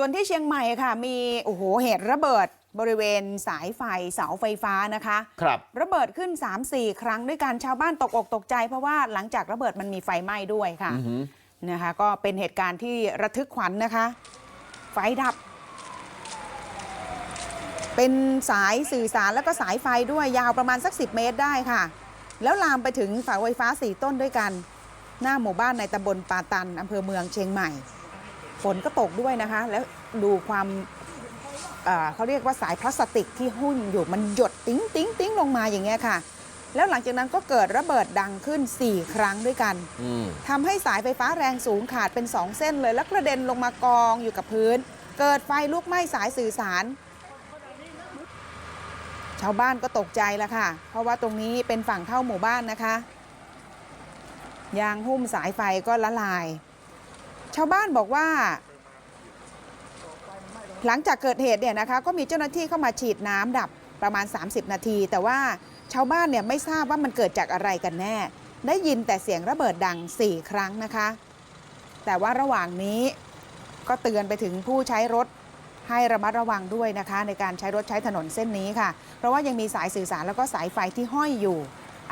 ส่วนที่เชียงใหม่ค่ะ มีโอ้โหเหตุระเบิดบริเวณสายไฟเสาไฟฟ้านะคะ ครับระเบิดขึ้น 3-4 ครั้งด้วยกันชาวบ้านตกอกตกใจ เพราะว่าหลังจากระเบิดมันมีไฟไหม้ด้วยค่ะอือหือนะคะ ก็เป็นเหตุการณ์ที่ระทึกขวัญนะคะ ไฟดับ เป็นสายสื่อสารแล้วก็สายไฟด้วยยาวประมาณสัก 10 เมตรได้ค่ะ แล้วลามไปถึงเสาไฟฟ้า 4 ต้นด้วยกัน หน้าหมู่บ้านในตำบลปาตันอำเภอเมืองเชียงใหม่ ฝนก็ตกด้วยนะคะ แล้วดูความเอ่อเขาเรียกว่าสายพลาสติกที่หุ้นอยู่มันหยดติ้งติ้งติ้งลงมาอย่างเงี้ยค่ะ แล้วหลังจากนั้นก็เกิดระเบิดดังขึ้น 4 ครั้งด้วยกันอืมทำให้สายไฟฟ้าแรงสูงขาดเป็น 2 เส้นเลย แล้วกระเด็นลงมากองอยู่กับพื้น เกิดไฟลุกไหม้สายสื่อสาร ชาวบ้านก็ตกใจแล้วค่ะ เพราะว่าตรงนี้เป็นฝั่งเข้าหมู่บ้านนะคะ ยางหุ้มสายไฟก็ละลาย ชาวบ้านบอกว่า หลังจากเกิดเหตุเนี่ยนะคะก็มีเจ้าหน้าที่เข้ามาฉีดน้ำดับประมาณ 30 นาที แต่ว่าชาวบ้านเนี่ยไม่ทราบว่ามันเกิดจากอะไรกันแน่ ได้ยินแต่เสียงระเบิดดัง 4 ครั้งนะคะ แต่ว่าระหว่างนี้ก็เตือนไปถึงผู้ใช้รถให้ระมัดระวังด้วยนะคะ ในการใช้รถใช้ถนนเส้นนี้ค่ะ เพราะว่ายังมีสายสื่อสารแล้วก็สายไฟที่ห้อยอยู่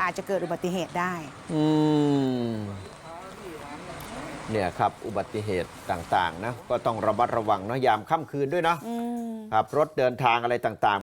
อาจจะเกิดอุบัติเหตุได้ อืม เนี่ยครับอุบัติเหตุต่างๆนะก็ต้องระมัดระวังเนอะยามค่ำคืนด้วยเนาะอืมครับรถเดินทางอะไรต่างๆ